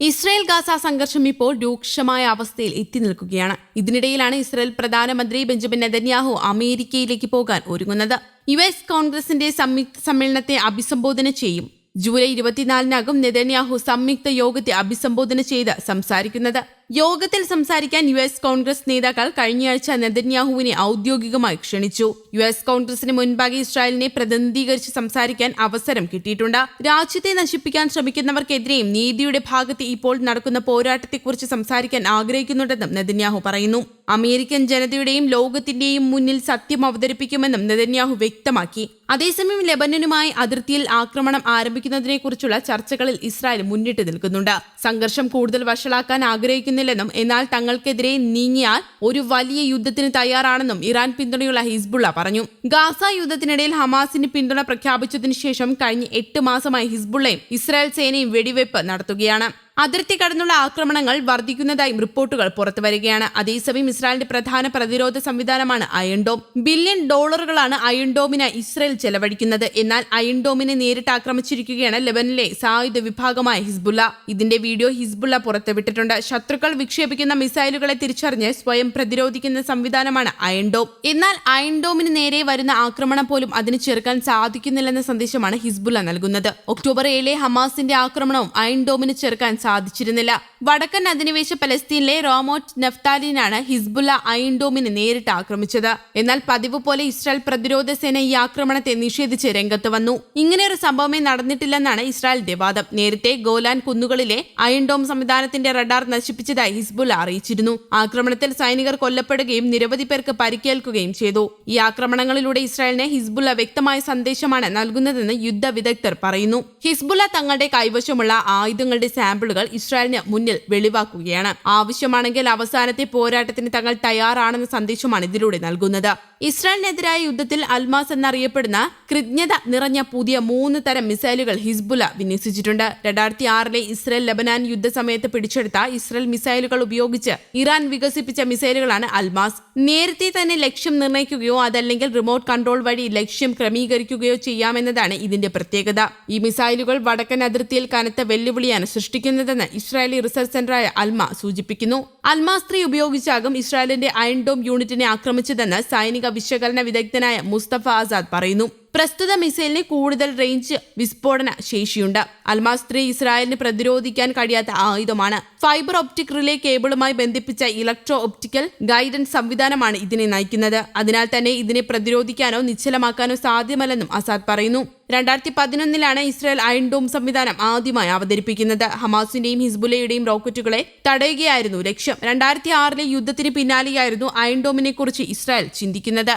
Israel Gaza സംഘർഷം ഇപ്പോൾ രൂക്ഷമായ അവസ്ഥയിൽ എത്തി നിൽക്കുകയാണ്. ഇതിനിടയിലാണ് ഇസ്രായേൽ പ്രധാനമന്ത്രി ബെഞ്ചമിൻ നെതന്യാഹു അമേരിക്കയിലേക്ക് പോകാൻ ഒരുങ്ങുന്നത്. യു എസ് കോൺഗ്രസിന്റെ സംയുക്ത സമ്മേളനത്തെ അഭിസംബോധന ചെയ്യും. ജൂലൈ ഇരുപത്തിനാലിനകം നെതന്യാഹു സംയുക്ത യോഗത്തെ അഭിസംബോധന ചെയ്ത് സംസാരിക്കുന്നത്. യോഗത്തിൽ സംസാരിക്കാൻ യു എസ് കോൺഗ്രസ് നേതാക്കൾ കഴിഞ്ഞയാഴ്ച നെതന്യാഹുവിനെ ഔദ്യോഗികമായി ക്ഷണിച്ചു. യു എസ് കോൺഗ്രസിന് മുൻപാകെ ഇസ്രായേലിനെ പ്രതിനിധീകരിച്ച് സംസാരിക്കാൻ അവസരം കിട്ടിയിട്ടുണ്ട്. രാജ്യത്തെ നശിപ്പിക്കാൻ ശ്രമിക്കുന്നവർക്കെതിരെയും നീതിയുടെ ഭാഗത്ത് ഇപ്പോൾ നടക്കുന്ന പോരാട്ടത്തെക്കുറിച്ച് സംസാരിക്കാൻ ആഗ്രഹിക്കുന്നുണ്ടെന്നും നെതന്യാഹു പറയുന്നു. അമേരിക്കൻ ജനതയുടെയും ലോകത്തിന്റെയും മുന്നിൽ സത്യം അവതരിപ്പിക്കുമെന്നും നെതന്യാഹു വ്യക്തമാക്കി. അതേസമയം ലെബനനുമായി അതിർത്തിയിൽ ആക്രമണം ആരംഭിക്കുന്നതിനെക്കുറിച്ചുള്ള ചർച്ചകളിൽ ഇസ്രായേൽ മുന്നിട്ട് നിൽക്കുന്നുണ്ട്. സംഘർഷം കൂടുതൽ വഷളാക്കാൻ ആഗ്രഹിക്കുന്നില്ലെന്നും എന്നാൽ തങ്ങൾക്കെതിരെ നീങ്ങിയാൽ ഒരു വലിയ യുദ്ധത്തിന് തയ്യാറാണെന്നും ഇറാൻ പിന്തുണയുള്ള ഹിസ്ബുള്ള പറഞ്ഞു. ഗാസ യുദ്ധത്തിനിടയിൽ ഹമാസിന് പിന്തുണ പ്രഖ്യാപിച്ചതിനു ശേഷം കഴിഞ്ഞ എട്ട് മാസമായി ഹിസ്ബുള്ളയും ഇസ്രായേൽ സേനയും വെടിവെപ്പ് നടത്തുകയാണ്. അതിർത്തി കടന്നുള്ള ആക്രമണങ്ങൾ വർദ്ധിക്കുന്നതായും റിപ്പോർട്ടുകൾ പുറത്തു വരികയാണ്. അതേസമയം ഇസ്രായേലിന്റെ പ്രധാന പ്രതിരോധ സംവിധാനമാണ് അയൺഡോം ബില്യൺ ഡോളറുകളാണ് അയൺഡോമിന് ഇസ്രായേൽ ചെലവഴിക്കുന്നത്. എന്നാൽ അയൺഡോമിനെ നേരിട്ട് ആക്രമിച്ചിരിക്കുകയാണ് ലെബനിലെ സായുധ വിഭാഗമായ ഹിസ്ബുല്ല ഇതിന്റെ വീഡിയോ ഹിസ്ബുല്ല പുറത്തുവിട്ടിട്ടുണ്ട്. ശത്രുക്കൾ വിക്ഷേപിക്കുന്ന മിസൈലുകളെ തിരിച്ചറിഞ്ഞ് സ്വയം പ്രതിരോധിക്കുന്ന സംവിധാനമാണ് അയൺഡോം എന്നാൽ അയൺഡോമിന് നേരെ വരുന്ന ആക്രമണം പോലും അതിന് ചെറുക്കാൻ സാധിക്കുന്നില്ലെന്ന സന്ദേശമാണ് ഹിസ്ബുല്ല നൽകുന്നത്. ഒക്ടോബർ ഏഴിലെ ഹമാസിന്റെ ആക്രമണവും അയൺഡോമിന് ചെറുക്കാൻ സാധിച്ചിരുന്നില്ല. വടക്കൻ അധിനിവേശ പലസ്തീനിലെ റോമോട്ട് നഫ്താലിനാണ് ഹിസ്ബുല്ല ഐൻഡോമിനെ നേരിട്ട് ആക്രമിച്ചത്. എന്നാൽ പതിവ് പോലെ ഇസ്രായേൽ പ്രതിരോധ സേന ഈ ആക്രമണത്തെ നിഷേധിച്ച് രംഗത്ത് വന്നു. ഇങ്ങനെയൊരു സംഭവമേ നടന്നിട്ടില്ലെന്നാണ് ഇസ്രായേലിന്റെ വാദം. നേരത്തെ ഗോലാൻ കുന്നുകളിലെ ഐൻഡോം സംവിധാനത്തിന്റെ റഡാർ നശിപ്പിച്ചതായി ഹിസ്ബുല്ല അറിയിച്ചിരുന്നു. ആക്രമണത്തിൽ സൈനികർ കൊല്ലപ്പെടുകയും നിരവധി പേർക്ക് പരിക്കേൽക്കുകയും ചെയ്തു. ഈ ആക്രമണങ്ങളിലൂടെ ഇസ്രായേലിന് ഹിസ്ബുല്ല വ്യക്തമായ സന്ദേശമാണ് നൽകുന്നതെന്ന് യുദ്ധ വിദഗ്ധർ പറയുന്നു. ഹിസ്ബുല്ല തങ്ങളുടെ കൈവശമുള്ള ആയുധങ്ങളുടെ സാമ്പിളുകൾ ഇസ്രായേലിന് മുന്നിൽ വെളിവാക്കുകയാണ്. ആവശ്യമാണെങ്കിൽ അവസാനത്തെ പോരാട്ടത്തിന് തങ്ങൾ തയ്യാറാണെന്ന സന്ദേശമാണ് ഇതിലൂടെ നൽകുന്നത്. ഇസ്രായേലിനെതിരായ യുദ്ധത്തിൽ അൽമാസ് എന്നറിയപ്പെടുന്ന കൃജ്ഞത നിറഞ്ഞ പുതിയ മൂന്ന് തരം മിസൈലുകൾ ഹിസ്ബുല വിന്യസിച്ചിട്ടുണ്ട്. രണ്ടായിരത്തി ആറിലെ ഇസ്രായേൽ ലബനാൻ യുദ്ധസമയത്ത് പിടിച്ചെടുത്ത ഇസ്രായേൽ മിസൈലുകൾ ഉപയോഗിച്ച് ഇറാൻ വികസിപ്പിച്ച മിസൈലുകളാണ് അൽമാസ്. നേരത്തെ തന്നെ ലക്ഷ്യം നിർണയിക്കുകയോ അതല്ലെങ്കിൽ റിമോട്ട് കൺട്രോൾ വഴി ലക്ഷ്യം ക്രമീകരിക്കുകയോ ചെയ്യാമെന്നതാണ് ഇതിന്റെ പ്രത്യേകത. ഈ മിസൈലുകൾ വടക്കൻ അതിർത്തിയിൽ കനത്ത വെല്ലുവിളിയാണ് സൃഷ്ടിക്കുന്നതെന്ന് ഇസ്രായേലി റിസർച്ച് സെന്ററായ അൽമ സൂചിപ്പിക്കുന്നു. അൽമാസ് ത്രീ ഉപയോഗിച്ചാകും ഇസ്രായേലിന്റെ അയൺ ഡോം യൂണിറ്റിനെ ആക്രമിച്ചതെന്ന് സൈനിക വിശകലന വിദഗ്ധനായ മുസ്തഫ ആസാദ് പറയുന്നു. പ്രസ്തുത മിസൈലിന് കൂടുതൽ റേഞ്ച് വിസ്ഫോടന ശേഷിയുണ്ട്. അൽമാസ് ത്രീ ഇസ്രായേലിന് പ്രതിരോധിക്കാൻ കഴിയാത്ത ആയുധമാണ്. ഫൈബർ ഒപ്റ്റിക് റിലേ കേബിളുമായി ബന്ധിപ്പിച്ച ഇലക്ട്രോ ഒപ്റ്റിക്കൽ ഗൈഡൻസ് സംവിധാനമാണ് ഇതിനെ നയിക്കുന്നത്. അതിനാൽ തന്നെ ഇതിനെ പ്രതിരോധിക്കാനോ നിശ്ചലമാക്കാനോ സാധ്യമല്ലെന്നും അസാദ് പറയുന്നു. രണ്ടായിരത്തി പതിനൊന്നിലാണ് ഇസ്രായേൽ അയൺഡോം സംവിധാനം ആദ്യമായി അവതരിപ്പിക്കുന്നത്. ഹമാസിന്റെയും ഹിസ്ബുലയുടെയും റോക്കറ്റുകളെ തടയുകയായിരുന്നു ലക്ഷ്യം. രണ്ടായിരത്തി ആറിലെ യുദ്ധത്തിന് പിന്നാലെയായിരുന്നു അയൺഡോമിനെ കുറിച്ച് ഇസ്രായേൽ ചിന്തിക്കുന്നത്.